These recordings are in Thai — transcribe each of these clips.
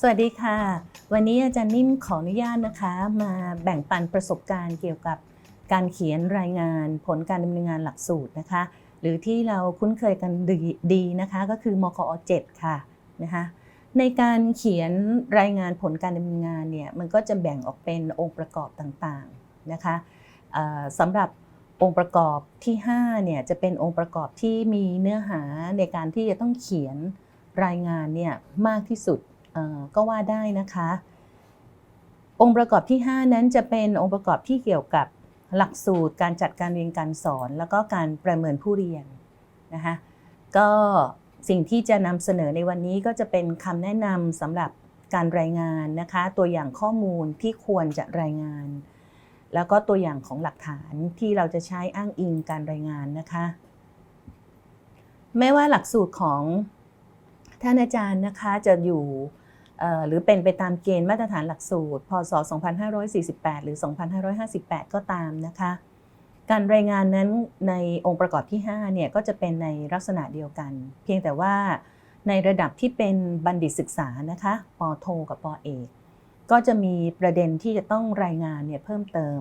สวัสดีค่ะ วันนี้อาจารย์นิ่มขออนุญาตนะคะ มาแบ่งปันประสบการณ์เกี่ยวกับการเขียนรายงานผลการดำเนินงานหลักสูตรนะคะ หรือที่เราคุ้นเคยกันดีดนะคะ ก็คือมกอ7ค่ะนะคะ ในการเขียนรายงานผลการดำเนินงานเนี่ยมันก็จะแบ่งออกเป็นองค์ประกอบต่างๆนะคะสำหรับองค์ประกอบที่5เนี่ยจะเป็นองค์ประกอบที่มีเนื้อหาในการที่จะต้องเขียนรายงานเนี่ยมากที่สุดก็ว่าได้นะคะ องค์ประกอบที่ 5 นั้นจะเป็นองค์ประกอบที่เกี่ยวกับหลักสูตรการจัดการเรียนการสอน แล้วก็การประเมินผู้เรียนนะคะก็ สิ่งที่จะนำเสนอในวันนี้ก็จะเป็นคำแนะนำสำหรับการรายงานนะคะ ตัวอย่างข้อมูลที่ควรจะรายงาน แล้วก็ตัวอย่างของหลักฐานที่เราจะใช้อ้างอิงการรายงานนะคะแม้ว่าหลักสูตรของท่านอาจารย์นะคะจะอยู่หรือเป็นไปตามเกณฑ์มาตรฐานหลักสูตร พศ 2548 หรือ 2558 ก็ตามนะคะ การรายงานนั้นในองค์ประกอบที่5เนี่ยก็จะเป็นในลักษณะเดียวกัน เพียงแต่ว่าในระดับที่เป็นบัณฑิตศึกษานะคะปโท กับปอเอกก็จะมีประเด็นที่จะต้องรายงานเนี่ยเพิ่มเติม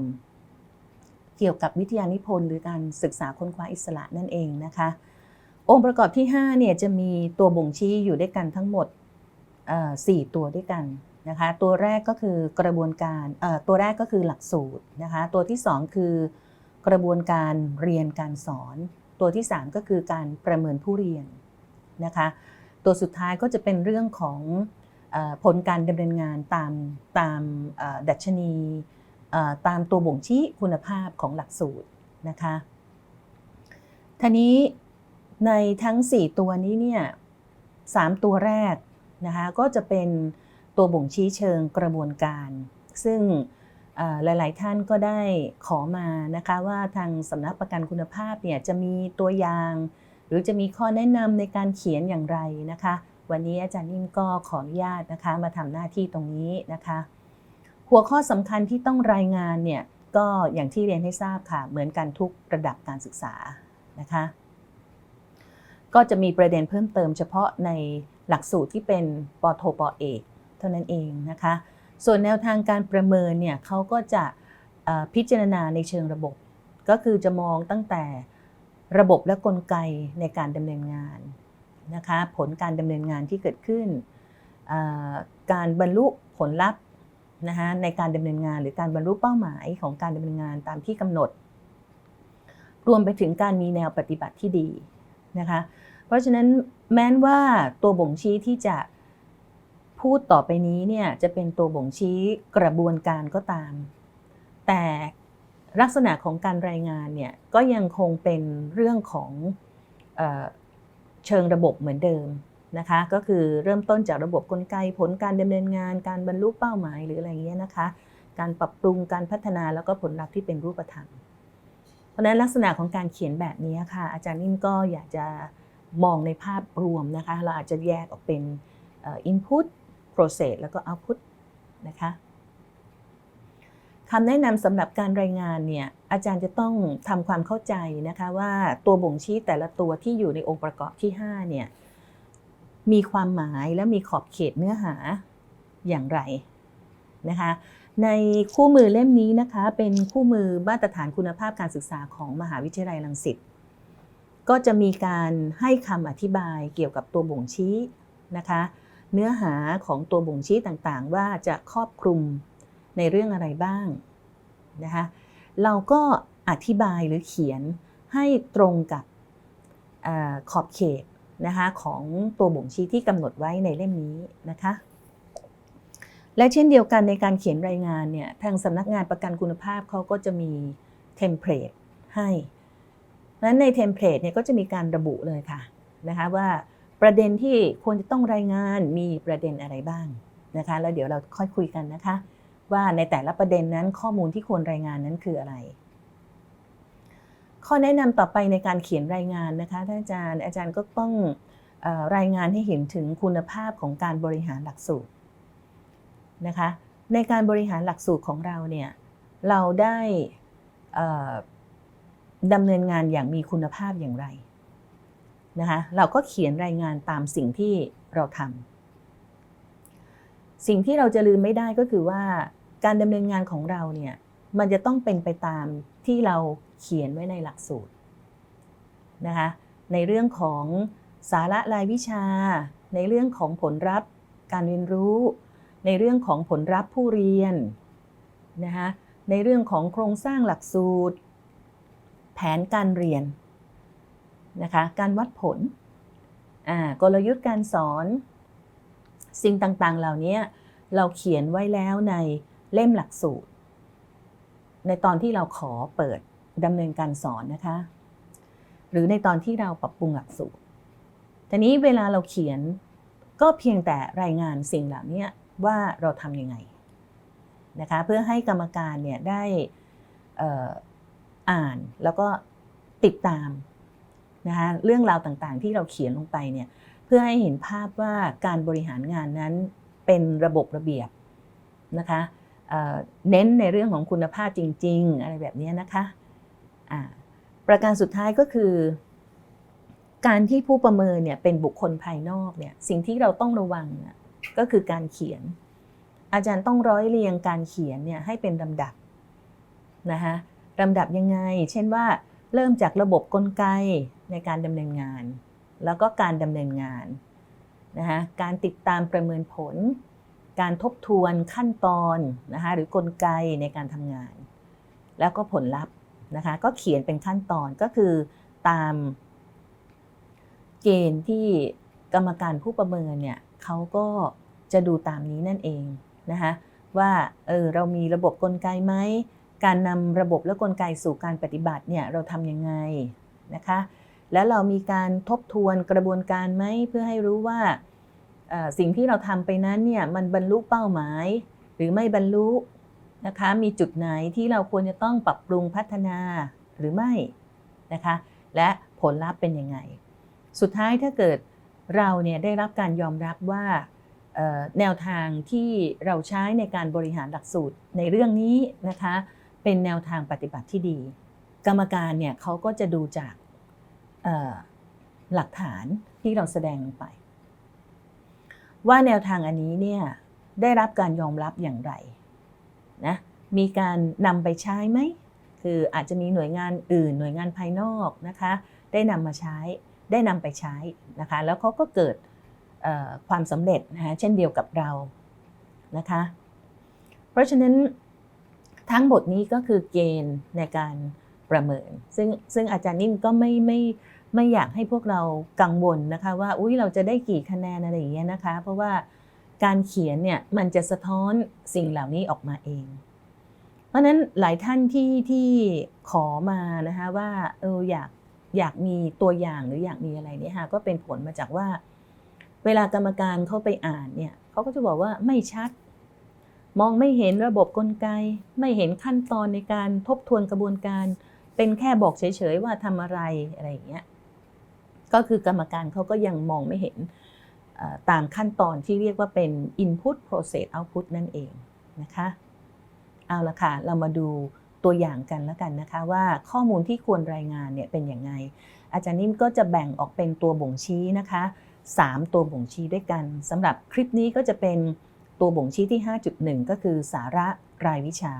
เกี่ยวกับวิทยานิพนธ์หรือการศึกษาค้นคว้าอิสระนั่นเองนะคะ องค์ประกอบที่5เนี่ยจะมีตัวบ่งชี้อยู่ด้วยกันทั้งหมดเอ่อ4ตัวด้วยกันนะคะ ตัวแรกก็คือกระบวนการตัวแรกก็คือหลักสูตรนะคะ ตัวที่ 2 คือ กระบวนการเรียนการสอน ตัวที่ 3 ก็คือการประเมินผู้เรียนนะคะตัวสุดท้ายก็จะเป็นเรื่องของอผลการดำเนินงานตามตามดัชนีตามตัวบ่งชี้คุณภาพของหลักสูตรนะคะทีนี้ในทั้ง 4 ตัวนี้เนี่ยสามตัวแรกนะคะก็จะเป็นตัวบ่งชี้เชิงกระบวนการ ซึ่ง หลาย ๆ ท่านก็ได้ขอมานะคะว่าทางสำนักประกันคุณภาพเนี่ยจะมีตัวอย่าง หรือจะมีข้อแนะนำในการเขียนอย่างไรนะคะ วันนี้อาจารย์นิ่มก็ขออนุญาตนะคะมาทำหน้าที่ตรงนี้นะคะ หัวข้อสำคัญที่ต้องรายงานเนี่ยก็อย่างที่เรียนให้ทราบค่ะ เหมือนกันทุกระดับการศึกษานะคะ ก็จะมีประเด็นเพิ่มเติมเฉพาะในหลักสูตรที่เป็นปโทปเอกเท่านั้นเองนะคะ ส่วนแนวทางการประเมินเนี่ยเขาก็จะพิจารณาในเชิงระบบ ก็คือจะมองตั้งแต่ระบบและกลไกในการดำเนินงานนะคะผลการดำเนินงานที่เกิดขึ้น การบรรลุผลลัพธ์นะคะในการดำเนินงานหรือการบรรลุเป้าหมายของการดำเนินงานตามที่กำหนด รวมไปถึงการมีแนวปฏิบัติที่ดีนะคะเพราะฉะนั้นแม้นว่าตัวบ่งชี้ที่จะ พูดต่อไปนี้เนี่ยจะเป็นตัวบ่งชี้กระบวนการก็ตาม แต่ลักษณะของการรายงานเนี่ยก็ยังคงเป็นเรื่องของเออเชิงระบบเหมือนเดิมนะคะก็คือเริ่มต้นจากระบบกลไกผลการดำเนินงาน การบรรลุเป้าหมายหรืออะไรเงี้ยนะคะการปรับปรุงการพัฒนาแล้วก็ผลลัพธ์ที่เป็นรูปธรรม เพราะนั้นลักษณะของการเขียนแบบนี้ค่ะ อาจารย์นิ่มก็อยากจะมองในภาพรวมนะคะ เราอาจจะแยกออกเป็นอ่อ input process แล้วก็ output นะคะคำแนะนำสำหรับการรายงานเนี่ยอาจารย์จะต้องทำความเข้าใจนะคะว่าตัวบ่งชี้แต่ละตัวที่อยู่ในองค์ประกอบที่5เนี่ยมีความหมายและมีขอบเขตเนื้อหาอย่างไรนะคะในคู่มือเล่มนี้นะคะเป็นคู่มือมาตรฐานคุณภาพการศึกษาของมหาวิทยาลัยรังสิตก็จะมีการให้คำอธิบายเกี่ยวกับตัวบ่งชี้นะคะ เนื้อหาของตัวบ่งชี้ต่างๆ ว่าจะครอบคลุมในเรื่องอะไรบ้างนะคะเราก็อธิบายหรือเขียนให้ตรงกับอขอบเขตนะคะของตัวบ่งชี้ที่กำหนดไว้ในเล่มนี้นะคะและเช่นเดียวกันในการเขียนรายงานเนี่ยทางสำนักงานประกันคุณภาพเขาก็จะมีเทมเพลตให้นั้นในเทมเพลตเนี่ยก็จะมีการระบุเลยค่ะนะคะว่า ประเด็นที่ควรจะต้องรายงานมีประเด็นอะไรบ้างนะคะ แล้วเดี๋ยวเราค่อยคุยกันนะคะ ว่าในแต่ละประเด็นนั้นข้อมูลที่ควรรายงานนั้นคืออะไร ข้อแนะนำต่อไปในการเขียนรายงานนะคะท่านอาจารย์อาจารย์ก็ต้องรายงานให้เห็นถึงคุณภาพของการบริหารหลักสูตรนะคะ ในการบริหารหลักสูตรของเราเนี่ยเราได้ดำเนินงานอย่างมีคุณภาพอย่างไร นะคะเราก็เขียนรายงานตามสิ่งที่เราทำสิ่งที่เราจะลืมไม่ได้ก็คือว่าการดำเนินงานของเราเนี่ยมันจะต้องเป็นไปตามที่เราเขียนไว้ในหลักสูตรนะคะในเรื่องของสาระรายวิชา ในเรื่องของผลลัพธ์การเรียนรู้ ในเรื่องของผลลัพธ์ผู้เรียนนะคะในเรื่องของโครงสร้างหลักสูตร แผนการเรียน นะคะการวัดผลกลยุทธ์การสอน สิ่งต่างๆ เหล่านี้เราเขียนไว้แล้วในเล่มหลักสูตร ในตอนที่เราขอเปิดดำเนินการสอนนะคะ หรือในตอนที่เราปรับปรุงหลักสูตรทีนี้เวลาเราเขียนก็เพียงแต่รายงานสิ่งเหล่านี้ว่าเราทำยังไงนะคะเพื่อให้กรรมการเนี่ยได้อ่านแล้วก็ติดตาม นะคะเรื่องราวต่างๆ ที่เราเขียนลงไปเนี่ยเพื่อให้เห็นภาพว่าการบริหารงานนั้นเป็นระบบระเบียบนะคะเน้นในเรื่องของคุณภาพจริง ๆ อะไรแบบนี้นะคะอ่าประการสุดท้ายก็คือ การที่ผู้ประเมินเนี่ยเป็นบุคคลภายนอกเนี่ยสิ่งที่เราต้องระวังก็คือการเขียน อาจารย์ต้องร้อยเรียงการเขียนเนี่ยให้เป็นลำดับนะคะลำดับยังไง เช่นว่า เริ่มจากระบบกลไกในการดำเนินงาน แล้วก็การดำเนินงานนะคะการติดตามประเมินผล การทบทวนขั้นตอนนะคะหรือกลไกในการทำงาน แล้วก็ผลลัพธ์นะคะก็เขียนเป็นขั้นตอนก็คือตามเกณฑ์ที่กรรมการผู้ประเมินเนี่ยเขาก็จะดูตามนี้นั่นเองนะคะว่าเออเรามีระบบกลไกไหม การนำระบบและกลไกสู่การปฏิบัติเนี่ยเราทำยังไงนะคะ แล้วเรามีการทบทวนกระบวนการไหมเพื่อให้รู้ว่าสิ่งที่เราทำไปนั้นเนี่ยมันบรรลุเป้าหมาย หรือไม่บรรลุนะคะมีจุดไหนที่เราควรจะต้องปรับปรุงพัฒนาหรือไม่นะคะ และผลลัพธ์เป็นยังไง สุดท้ายถ้าเกิดเราเนี่ยได้รับการยอมรับว่าแนวทางที่เราใช้ในการบริหารหลักสูตรในเรื่องนี้นะคะ เป็นแนวทางปฏิบัติที่ดี กรรมการเนี่ยเขาก็จะดูจากหลักฐานที่เราแสดงลงไป ว่าแนวทางอันนี้เนี่ยได้รับการยอมรับอย่างไรนะมีการนำไปใช้ไหมคืออาจจะมีหน่วยงานอื่น หน่วยงานภายนอกนะคะได้นำมาใช้ได้นำไปใช้นะคะแล้วเขาก็เกิดความสำเร็จนะคะเช่นเดียวกับเรานะคะเพราะฉะนั้น ทั้งหมดนี้ก็คือเกณฑ์ในการประเมิน ซึ่งซึ่งอาจารย์นิ่มก็ไม่ไม่ไม่อยากให้พวกเรากังวลนะคะ ว่าอุ้ยเราจะได้กี่คะแนนอะไรอย่างเงี้ยนะคะ เพราะว่าการเขียนเนี่ยมันจะสะท้อนสิ่งเหล่านี้ออกมาเอง เพราะนั้นหลายท่านที่ที่ขอมานะคะว่าเอออยากอยากมีตัวอย่างหรืออยากมีอะไรเนี่ยค่ะก็เป็นผลมาจากว่า เวลากรรมการเขาไปอ่านเนี่ยเขาก็จะบอกว่าไม่ชัด มองไม่เห็นระบบกลไก ไม่เห็นขั้นตอนในการทบทวนกระบวนการ เป็นแค่บอกเฉยๆว่าทำอะไรอะไรอย่างเงี้ยก็คือกรรมการเขาก็ยังมองไม่เห็นตามขั้นตอนที่เรียกว่าเป็น input process output นั่นเองนะคะ เอาละค่ะ เรามาดูตัวอย่างกันแล้วกันนะคะ ว่าข้อมูลที่ควรรายงานเนี่ยเป็นอย่างไง อาจารย์นิ่มก็จะแบ่งออกเป็นตัวบ่งชี้นะคะ 3 ตัวบ่งชี้ด้วยกันสำหรับคลิปนี้ก็จะเป็น ตัวบ่งชี้ที่ 5.1 ก็คือสาระรายวิชา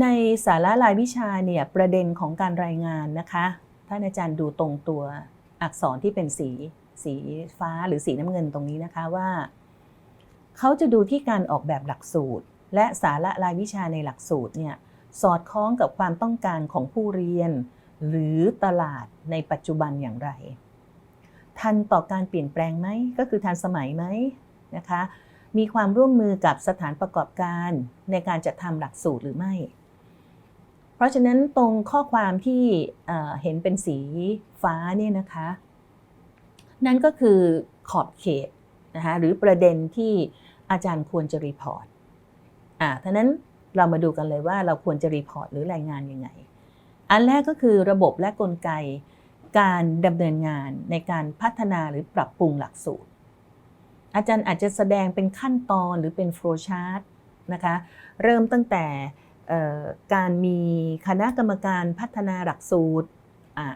ในสาระรายวิชาเนี่ยประเด็นของการรายงานนะคะท่านอาจารย์ดูตรงตัวอักษรที่เป็นสีสีฟ้าหรือสีน้ำเงินตรงนี้นะคะว่า เขาจะดูที่การออกแบบหลักสูตร และสาระรายวิชาในหลักสูตรเนี่ยสอดคล้องกับความต้องการของผู้เรียน หรือตลาดในปัจจุบันอย่างไร ทันต่อการเปลี่ยนแปลงไหมก็คือทันสมัยไหมนะคะมีความร่วมมือกับสถานประกอบการในการจัดทำหลักสูตรหรือไม่ เพราะฉะนั้นตรงข้อความที่เห็นเป็นสีฟ้าเนี่ยนะคะ นั่นก็คือขอบเขตนะคะหรือประเด็นที่อาจารย์ควรจะรีพอร์ตอ่าท่านั้นเรามาดูกันเลยว่าเราควรจะรีพอร์ตหรือรายงานยังไง อันแรกก็คือระบบและกลไก การดำเนินงานในการพัฒนาหรือปรับปรุงหลักสูตร อาจารย์อาจจะแสดงเป็นขั้นตอนหรือเป็นโฟล์ชาร์ตนะคะเริ่มตั้งแต่การมีคณะกรรมการพัฒนาหลักสูตร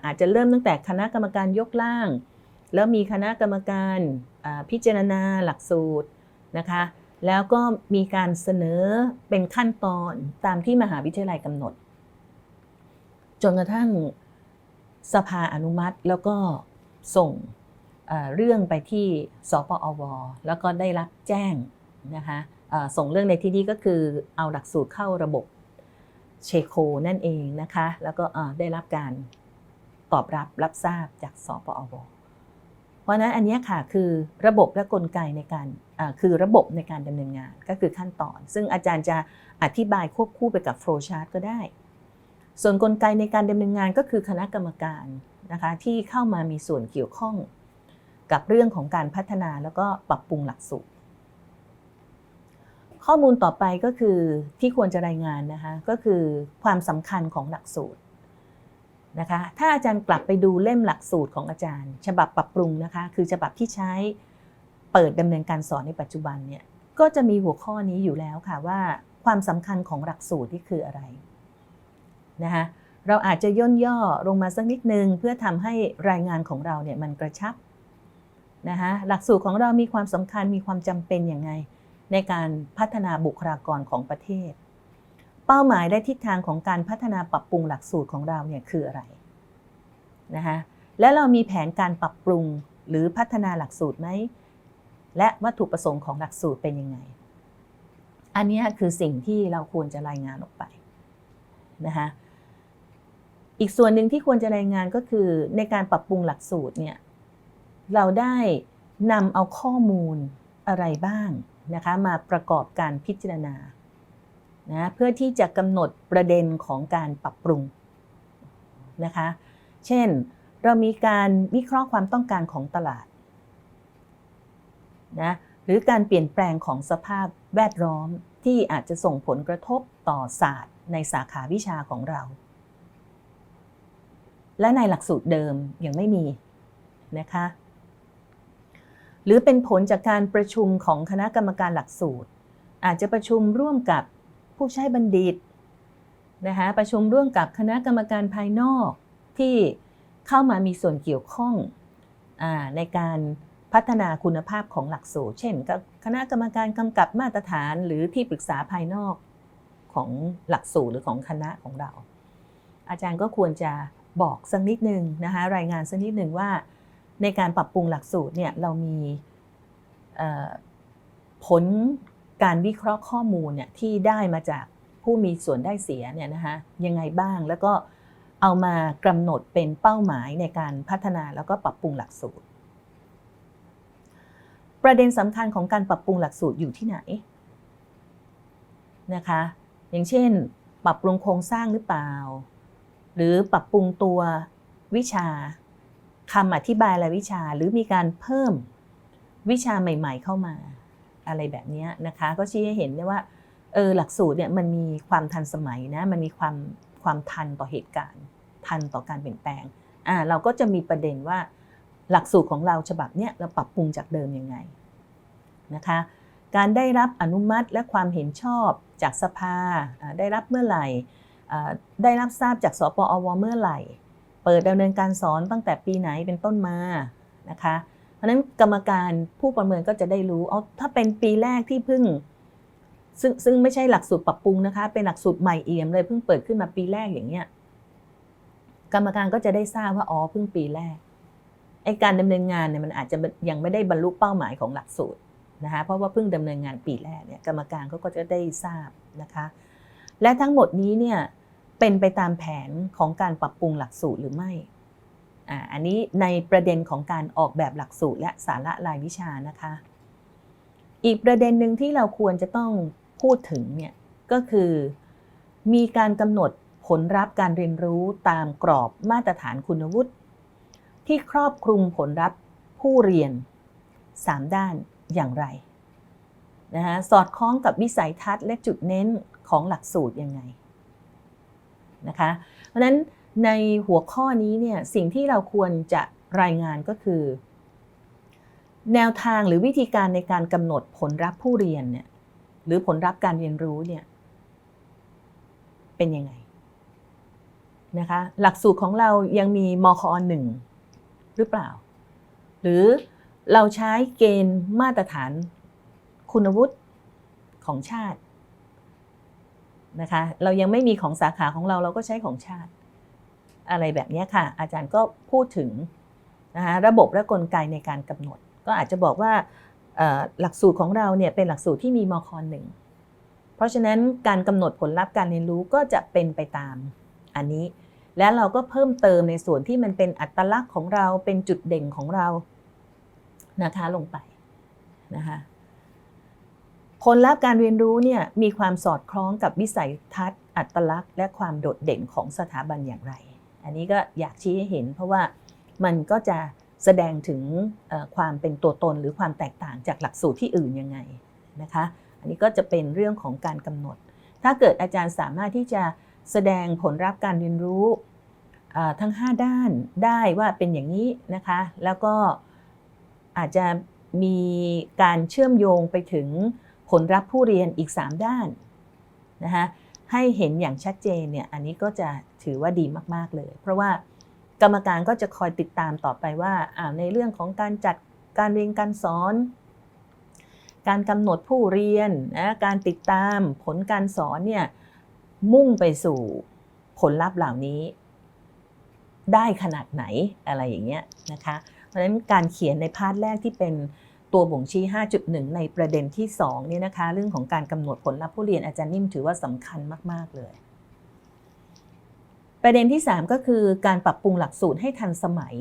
อาจจะเริ่มตั้งแต่คณะกรรมการยกล่าง แล้วมีคณะกรรมการพิจารณาหลักสูตรนะคะแล้วก็มีการเสนอเป็นขั้นตอนตามที่มหาวิทยาลัยกำหนด จนกระทั่ง สภาอนุมัติแล้วก็ส่งเรื่องไปที่สปอว แล้วก็ได้รับแจ้งนะคะส่งเรื่องในที่นี้ก็คือเอาหลักสูตรเข้าระบบเชโคนั่นเองนะคะ แล้วก็ได้รับการตอบรับรับทราบจากสปอว เพราะนั้นอันนี้ค่ะคือระบบและกลไกในการคือระบบในการดำเนินงานก็คือขั้นตอน ซึ่งอาจารย์จะอธิบายควบคู่ไปกับโฟล์ชาร์ตก็ได้ ส่วนกลไกในการดำเนินงานก็คือคณะกรรมการนะคะที่เข้ามามีส่วนเกี่ยวข้องกับเรื่องของการพัฒนาแล้วก็ปรับปรุงหลักสูตร ข้อมูลต่อไปก็คือที่ควรจะรายงานนะคะก็คือความสำคัญของหลักสูตรนะคะถ้าอาจารย์กลับไปดูเล่มหลักสูตรของอาจารย์ ฉบับปรับปรุงนะคะคือฉบับที่ใช้เปิดดำเนินการสอนในปัจจุบันเนี่ยก็จะมีหัวข้อนี้อยู่แล้วค่ะว่าความสำคัญของหลักสูตรที่คืออะไร นะคะเราอาจจะย่นย่อลงมาสักนิดนึง เพื่อทำให้รายงานของเราเนี่ยมันกระชับนะคะหลักสูตรของเรามีความสำคัญมีความจำเป็นอย่างไง ในการพัฒนาบุคลากรของประเทศ เป้าหมายและทิศทางของการพัฒนาปรับปรุงหลักสูตรของเราเนี่ยคืออะไรนะคะและเรามีแผนการปรับปรุงหรือพัฒนาหลักสูตรไหมและวัตถุประสงค์ของหลักสูตรเป็นยังไง อันนี้คือสิ่งที่เราควรจะรายงานออกไปนะคะ อีกส่วนหนึ่งที่ควรจะรายงานก็คือในการปรับปรุงหลักสูตรเนี่ยเราได้นำเอาข้อมูลอะไรบ้างนะคะมาประกอบการพิจารณานะเพื่อที่จะกำหนดประเด็นของการปรับปรุงนะคะ เช่นเรามีการวิเคราะห์ความต้องการของตลาดนะหรือการเปลี่ยนแปลงของสภาพแวดล้อมที่อาจจะส่งผลกระทบต่อศาสตร์ในสาขาวิชาของเรา และในหลักสูตรเดิมยังไม่มีนะคะหรือเป็นผลจากการประชุมของคณะกรรมการหลักสูตร อาจจะประชุมร่วมกับผู้ใช้บัณฑิตนะคะประชุมร่วมกับคณะกรรมการภายนอกที่เข้ามามีส่วนเกี่ยวข้องอในการพัฒนาคุณภาพของหลักสูตร เช่นกับคณะกรรมการกำกับมาตรฐานหรือที่ปรึกษาภายนอกของหลักสูตรหรือของคณะของเรา อาจารย์ก็ควรจะ บอกสักนิดหนึ่งนะคะรายงานสักนิดหนึ่งว่า ในการปรับปรุงหลักสูตรเนี่ยเรามีผลการวิเคราะห์ข้อมูลเนี่ยที่ได้มาจากผู้มีส่วนได้เสียเนี่ยนะคะยังไงบ้างแล้วก็เอามากำหนดเป็นเป้าหมายในการพัฒนาแล้วก็ปรับปรุงหลักสูตร ประเด็นสำคัญของการปรับปรุงหลักสูตรอยู่ที่ไหนนะคะ อย่างเช่น ปรับปรุงโครงสร้างหรือเปล่า หรือปรับปรุงตัววิชาคำอธิบายรายวิชาหรือมีการเพิ่มวิชาใหม่ ๆ เข้ามา อะไรแบบนี้นะคะ ก็ชี้ให้เห็นได้ว่าเออหลักสูตรเนี่ยมันมีความทันสมัยนะมันมีความความทันต่อเหตุการณ์ ทันต่อการเปลี่ยนแปลงอ่าเราก็จะมีประเด็นว่าหลักสูตรของเราฉบับเนี้ยเราปรับปรุงจากเดิมยังไงนะคะการได้รับอนุมัติและความเห็นชอบจากสภาได้รับเมื่อไหร่ ได้รับทราบจากสปอวเมื่อไหร่ เปิดดำเนินการสอนตั้งแต่ปีไหนเป็นต้นมานะคะ เพราะนั้นกรรมการผู้ประเมินก็จะได้รู้เอาถ้าเป็นปีแรกที่เพิ่ง ซึ่งซึ่งไม่ใช่หลักสูตรปรับปรุงนะคะ เป็นหลักสูตรใหม่เอี่ยมเลยเพิ่งเปิดขึ้นมาปีแรกอย่างเงี้ยกรรมการก็จะได้ทราบว่าอ๋อเพิ่งปีแรกไอการดำเนินงานเนี่ยมันอาจจะยังไม่ได้บรรลุเป้าหมายของหลักสูตรนะคะเพราะว่าเพิ่งดำเนินงานปีแรกเนี่ยกรรมการเขาก็จะได้ทราบนะคะ และทั้งหมดนี้เนี่ย เป็นไปตามแผนของการปรับปรุงหลักสูตรหรือไม่อ่าอันนี้ในประเด็นของการออกแบบหลักสูตรและสาระรายวิชานะคะ อีกประเด็นหนึ่งที่เราควรจะต้องพูดถึงเนี่ยก็คือมีการกำหนดผลลัพธ์การเรียนรู้ตามกรอบมาตรฐานคุณวุฒิ ที่ครอบคลุมผลลัพธ์ผู้เรียน 3 ด้านอย่างไรนะคะสอดคล้องกับวิสัยทัศน์และจุดเน้นของหลักสูตรยังไง นะคะ เพราะฉะนั้นในหัวข้อนี้เนี่ยสิ่งที่เราควรจะรายงานก็คือ แนวทางหรือวิธีการในการกำหนดผลลัพธ์ผู้เรียนเนี่ยหรือผลลัพธ์การเรียนรู้เนี่ยเป็นยังไงนะคะหลักสูตรของเรายังมีมคอหนึ่งหรือเปล่า หรือเราใช้เกณฑ์มาตรฐานคุณวุฒิของชาติ นะคะ เรายังไม่มีของสาขาของเราเราก็ใช้ของชาติ อะไรแบบนี้ค่ะ อาจารย์ก็พูดถึงนะคะระบบและกลไกในการกำหนด ก็อาจจะบอกว่าหลักสูตรของเราเนี่ยเป็นหลักสูตรที่มีมคหนึ่งเพราะฉะนั้นการกำหนดผลลัพธ์การเรียนรู้ก็จะเป็นไปตามอันนี้ และเราก็เพิ่มเติมในส่วนที่มันเป็นอัตลักษณ์ของเราเป็นจุดเด่นของเรานะคะลงไปนะคะ ผลลัพธ์การเรียนรู้เนี่ยมีความสอดคล้องกับวิสัยทัศน์ อัตลักษณ์ และความโดดเด่นของสถาบันอย่างไร อันนี้ก็อยากชี้ให้เห็น เพราะว่ามันก็จะแสดงถึงความเป็นตัวตนหรือความแตกต่างจากหลักสูตรที่อื่นยังไงนะคะ อันนี้ก็จะเป็นเรื่องของการกำหนด ถ้าเกิดอาจารย์สามารถที่จะแสดงผลลัพธ์การเรียนรู้ทั้ง 5 ด้านได้ว่าเป็นอย่างนี้นะคะ แล้วก็อาจจะมีการเชื่อมโยงไปถึง ผลลัพธ์ผู้เรียนอีก 3 ด้านนะคะให้เห็นอย่างชัดเจนเนี่ยอันนี้ก็จะถือว่าดีมาก ๆ เลย เพราะว่ากรรมการก็จะคอยติดตามต่อไปว่าอ่าในเรื่องของการจัดการเรียนการสอน การกำหนดผู้เรียนนะการติดตามผลการสอนเนี่ยมุ่งไปสู่ผลลัพธ์เหล่านี้ ได้ขนาดไหนอะไรอย่างเงี้ยนะคะ เพราะฉะนั้นการเขียนในพาร์ทแรกที่เป็น ตัวบ่งชี้ 5.1 ในประเด็นที่2เนี่ยนะคะ เรื่องของการกำหนดผลลัพธ์ผู้เรียนอาจารย์นิ่มถือว่าสำคัญมาก ๆ เลย ประเด็นที่ 3 ก็คือการปรับปรุงหลักสูตรให้ทันสมัย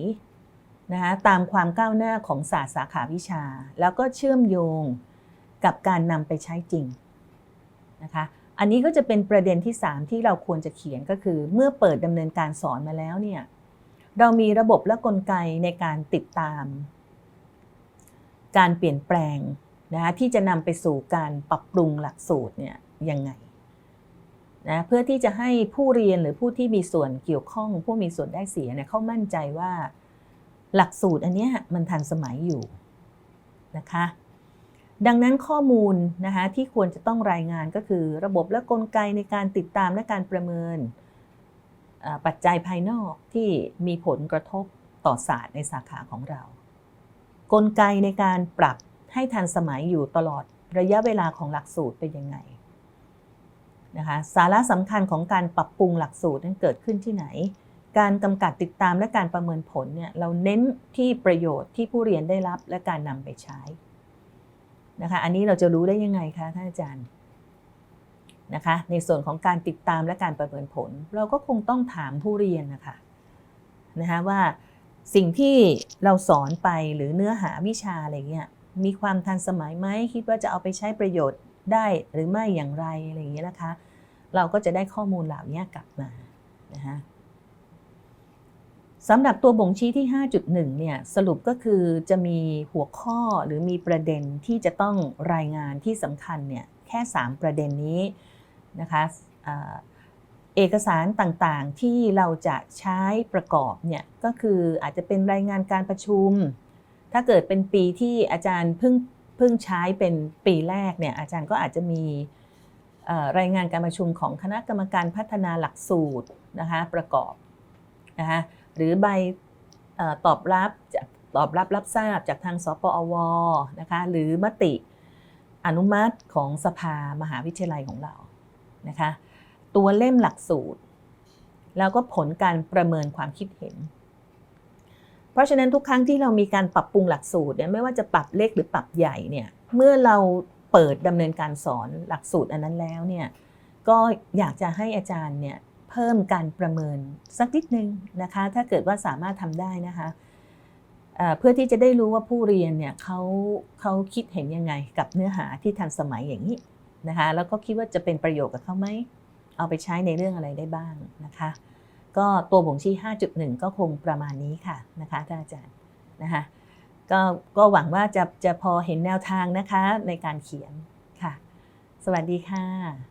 นะคะตามความก้าวหน้าของศาสตร์สาขาวิชา แล้วก็เชื่อมโยงกับการนำไปใช้จริงนะคะอันนี้ก็จะเป็นประเด็นที่ 3 ที่เราควรจะเขียนก็คือ เมื่อเปิดดำเนินการสอนมาแล้วเนี่ยเรามีระบบและกลไกในการติดตาม การเปลี่ยนแปลงนะคะที่จะนำไปสู่การปรับปรุงหลักสูตรเนี่ยยังไงนะเพื่อที่จะให้ผู้เรียนหรือผู้ที่มีส่วนเกี่ยวข้อง ผู้มีส่วนได้เสียเนี่ยเขามั่นใจว่าหลักสูตรอันเนี้ยมันทันสมัยอยู่นะคะดังนั้นข้อมูลนะคะที่ควรจะต้องรายงานก็คือ ระบบและกลไกในการติดตามและการประเมินปัจจัยภายนอกที่มีผลกระทบต่อศาสตร์ในสาขาของเรา กลไกในการปรับให้ทันสมัยอยู่ตลอดระยะเวลาของหลักสูตรเป็นยังไงนะคะสาระสำคัญของการปรับปรุงหลักสูตรนั้นเกิดขึ้นที่ไหน การกำกับติดตามและการประเมินผลเนี่ยเราเน้นที่ประโยชน์ที่ผู้เรียนได้รับและการนำไปใช้นะคะอันนี้เราจะรู้ได้ยังไงคะท่านอาจารย์นะคะในส่วนของการติดตามและการประเมินผล เราก็คงต้องถามผู้เรียนนะคะนะคะว่า สิ่งที่เราสอนไปหรือเนื้อหาวิชาอะไรเงี้ยมีความทันสมัยไหมคิดว่าจะเอาไปใช้ประโยชน์ได้หรือไม่อย่างไรอะไรอย่างเงี้ยนะคะ เราก็จะได้ข้อมูลเหล่านี้กลับมานะคะสำหรับตัวบ่งชี้ที่ 5.1 เนี่ยสรุปก็คือจะมีหัวข้อหรือมีประเด็นที่จะต้องรายงานที่สำคัญเนี่ยแค่ 3 ประเด็นนี้นะคะ เอกสารต่างๆที่เราจะใช้ประกอบเนี่ยก็คืออาจจะเป็นรายงานการประชุม ถ้าเกิดเป็นปีที่อาจารย์เพิ่งเพิ่งใช้เป็นปีแรกเนี่ยอาจารย์ก็อาจจะมีรายงานการประชุมของคณะกรรมการพัฒนาหลักสูตรนะคะประกอบนะคะหรือใบตอบรับตอบรับรับทราบจากทางสปอวนะคะหรือมติอนุมัติของสภามหาวิทยาลัยของเรานะคะ ตัวเล่มหลักสูตร แล้วก็ผลการประเมินความคิดเห็น เพราะฉะนั้นทุกครั้งที่เรามีการปรับปรุงหลักสูตรเนี่ยไม่ว่าจะปรับเล็กหรือปรับใหญ่เนี่ยเมื่อเราเปิดดำเนินการสอนหลักสูตรอันนั้นแล้วเนี่ยก็อยากจะให้อาจารย์เนี่ยเพิ่มการประเมินสักนิดนึงนะคะ ถ้าเกิดว่าสามารถทำได้นะคะเพื่อที่จะได้รู้ว่าผู้เรียนเนี่ยเขาเขาคิดเห็นยังไงกับเนื้อหาที่ทันสมัยอย่างนี้นะคะแล้วก็คิดว่าจะเป็นประโยชน์กับเขาไหม เอาไปใช้ในเรื่องอะไรได้บ้างนะคะ ก็ตัวบ่งชี้ 5.1 ก็คงประมาณนี้ค่ะนะคะท่านอาจารย์นะคะก็ก็หวังว่าจะจะพอเห็นแนวทางนะคะในการเขียนค่ะ สวัสดีค่ะ